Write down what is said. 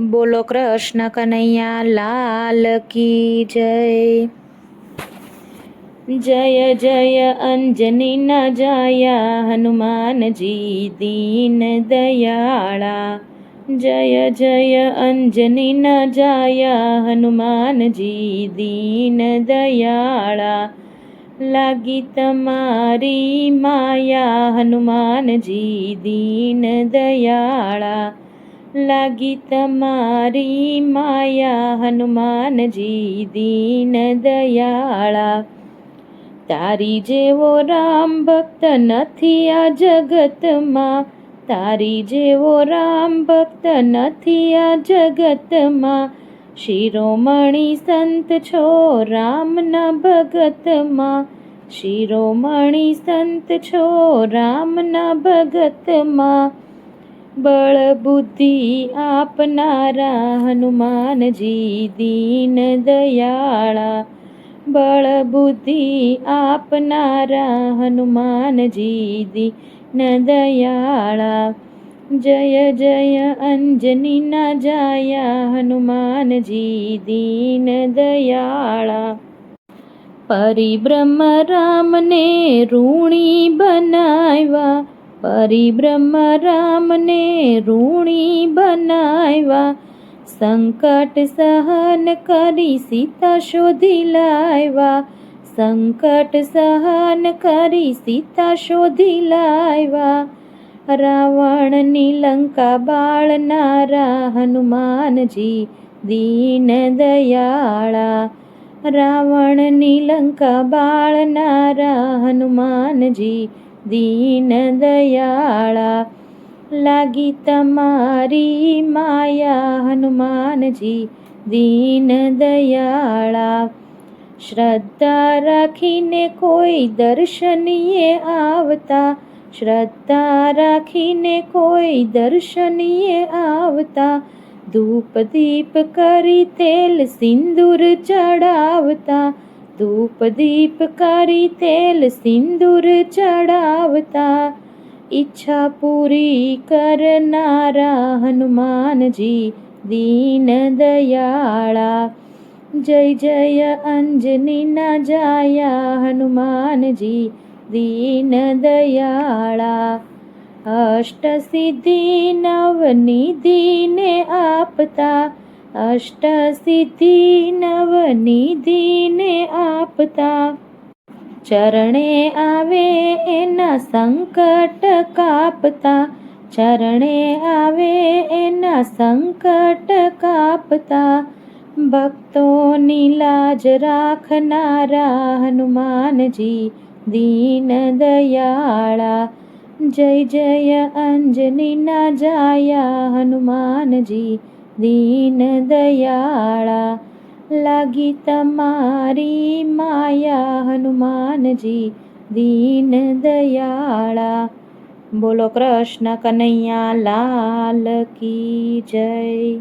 બોલો કૃષ્ણ કનૈયા, લાલ કી જય। જય જય, અંજની ન જાયા, હનુમાનજી દીન દયાળા। જય જય, અંજની ન જાયા, હનુમાનજી દીન દયાળા। લાગી તમારી માયા, હનુમાનજી દીન દયાળા। લાગી તમારી માયા હનુમાનજી દીન દયાળા. તારી જેવો રામ ભક્ત નથી આ જગતમાં. તારી જેવો રામ ભક્ત નથી આ જગતમાં. શિરોમણી સંત છો રામના ભગતમાં. શિરોમણી સંત છો રામના ભગતમાં. બળ બુદ્ધિ આપનારા હનુમાનજી દીન દયાળા. બળ બુદ્ધિ આપનારા હનુમાનજી દીન દયાળા. જય જય અંજની ના જાયા હનુમાનજી દીન દયાળા. પરિબ્રહ્મ રામને ઋણી બનાવ્યા પરિબ્રહ્મ રામને ઋણી બનાવ્યા સંકટ સહન કરી સીતા શોધી લાવ્યા સંકટ સહન કરી સીતા શોધી લાવ્યા રાવણની લંકા બાળનારા હનુમાનજી, દીન દયાળા. રાવણની લંકા બાળનારા હનુમાનજી દીન દયાળા લાગી તમારી માયા હનુમાનજી દીન દયાળા શ્રદ્ધા રાખીને કોઈ દર્શનીએ આવતા શ્રદ્ધા રાખીને કોઈ દર્શનીએ આવતા ધૂપ દીપ કરી તેલ સિંદૂર ચડાવતા ધૂપ દીપ કરી તેલ સિંદૂર ચડાવતા, ઈચ્છા પૂરી કરનારા હનુમાનજી દીન દયાળા. જય જય અંજની ના જાયા હનુમાનજી દીન દયાળા. અષ્ટસિદ્ધિ નવનિધિને આપતા, અષ્ટસિદ્ધિ નવનિધિને આપતા. ચરણે આવે એના સંકટ કાપતા. ચરણે આવે એના સંકટ કાપતા. ભક્તોની લાજ રાખનારા હનુમાનજી, દીન દયાળા. જય જય અંજની ના જાયા હનુમાનજી, દીન દયાળા. લાગી તમારી માયા હનુમાનજી દીન દયાળા. બોલો કૃષ્ણ કનૈયા લાલ કી જય.